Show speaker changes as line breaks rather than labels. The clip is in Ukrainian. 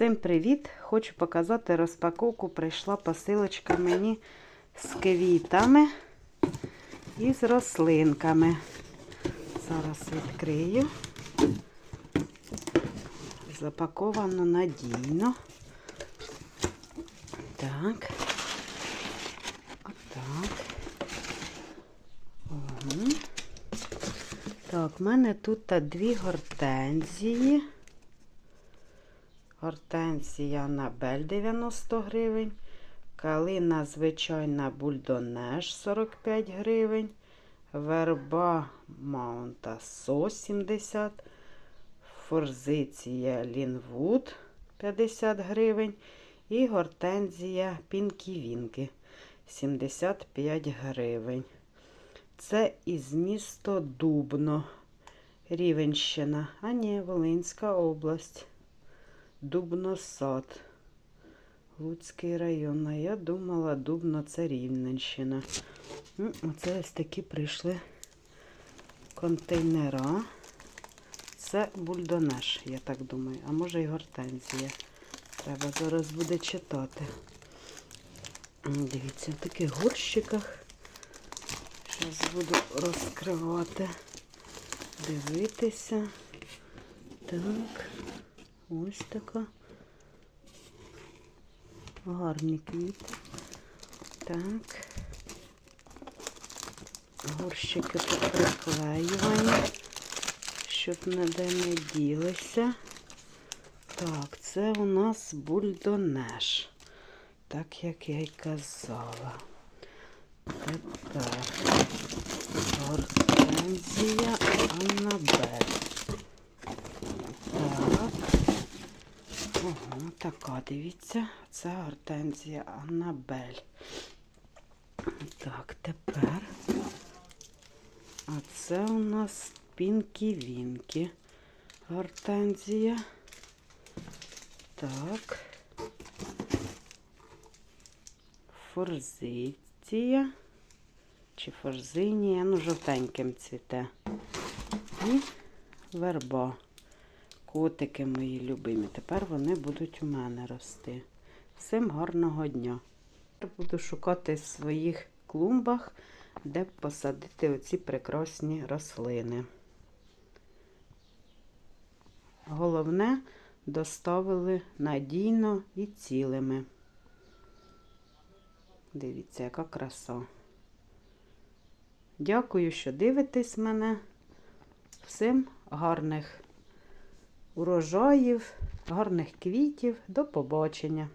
Всім привіт! Хочу показати розпаковку. Прийшла посилочка мені з квітами і з рослинками. Зараз відкрию. Запаковано надійно. Так. Отак. Угу. Так, в мене тут дві гортензії. Гортензія Набель 90 гривень. Калина звичайна бульдонеш 45 гривень. Верба Маунта Со 70. Форзиція Лінвуд 50 гривень. І гортензія Пінкі Вінки 75 гривень. Це із місто Дубно, Рівенщина, а ні, Волинська область. Дубносад. Луцький район. А я думала, Дубно це Рівненщина. Ну, Оце ось такі прийшли контейнера. Це бульдонеш, я так думаю. А може і гортензія. Треба зараз буде читати. Дивіться, в таких горщиках. Зараз буду розкривати, дивитися. Так, ось така. Гарні квіти. Так. Горщики поприклеювані, щоб ніде не ділися. Так, це у нас бульдонеш. Так як я й казала. Тепер гортензія Аннабель. Так. Ого, така, дивіться, це гортензія Аннабель. Так, тепер. А це у нас Пінкі Вінкі. Гортензія. Так. Форзиція. Чи форзинія, ну, жовтеньким цвіте. І верба. Котики мої любимі. Тепер вони будуть у мене рости. Всім гарного дня. Тепер буду шукати в своїх клумбах, де посадити оці прекрасні рослини. Головне, доставили надійно і цілими. Дивіться, яка краса. Дякую, що дивитесь мене. Всім гарних урожаїв, гарних квітів. До побачення!